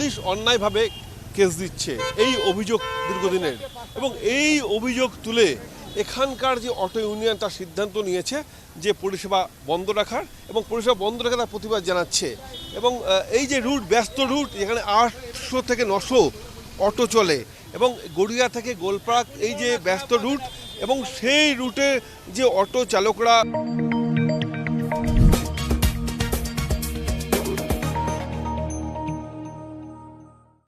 Police অন্যায়ভাবে case দিচ্ছে। এই অভিযোগ দীর্ঘদিনের। এবং এই অভিযোগ তুলে এখানকার যে অটো ইউনিয়ন তার সিদ্ধান্ত নিয়েছে যে পরিষেবা বন্ধ রাখার এবং পরিষেবা বন্ধ রাখার তার প্রতিবাদ জানাচ্ছে। এবং এই যে রুট, ব্যস্ত রুট এখানে আটশো থেকে নশো অটো চলে এবং গড়িয়া থেকে গোলপাক এই যে ব্যস্ত রুট এবং সেই রুটে যে অটো চালকরা